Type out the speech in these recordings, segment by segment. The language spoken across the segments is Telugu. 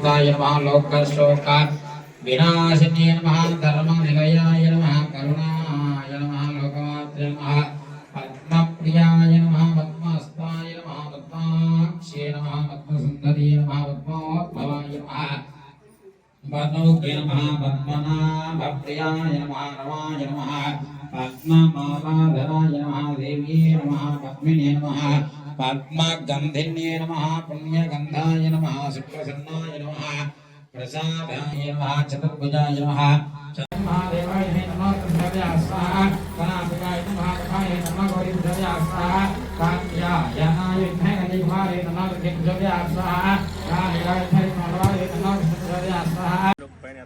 లోకశోక వినాశిని నమ ధర్మ నిలయాయ నమ కరుణాయ నమ లోకమాత్ర నమ పద్మప్రియాయ నమ పద్మస్తాయ నమ పద్మాక్షే నమ పద్మసుందరీ నమ పద్మోద్భవాయ నమ పద్మౌగ్య నమ పద్మనాభప్రియాయ నమ రమాయ నమ పద్మమాలాధనాయ నమ దేవ్యే నమ పద్మినే నమ పద్మగంధిన్యే నమ పుణ్యగంధాయ నమ సుప్రసన్నాయ నమ ప్రసాదాయ నమ చతుర్భుజాయ నమ మహాదేవాయ నమ కృష్ణవ్యాయ స్వాహ కణాపికాయ నమ కాయ నమ గౌరీభుజవ్యాయ స్వాహ కాత్యాయనాయ పైన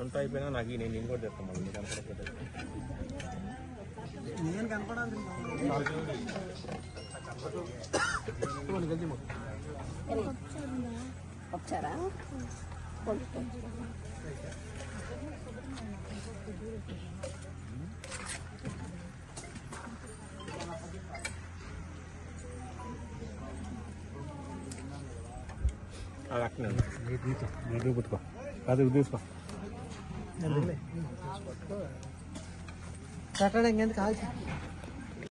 అంతా అయిపోయినా నాకు ఈ నేను ఇంకోటి చెప్తాను మళ్ళీ నీకు కనపడకపోతే వచ్చారా అది అక్కనే ఉంది. నువ్వు పుట్టుకో అది ఇది తీసుకో கட்டடம் எங்கேருந்து காய்ச்சி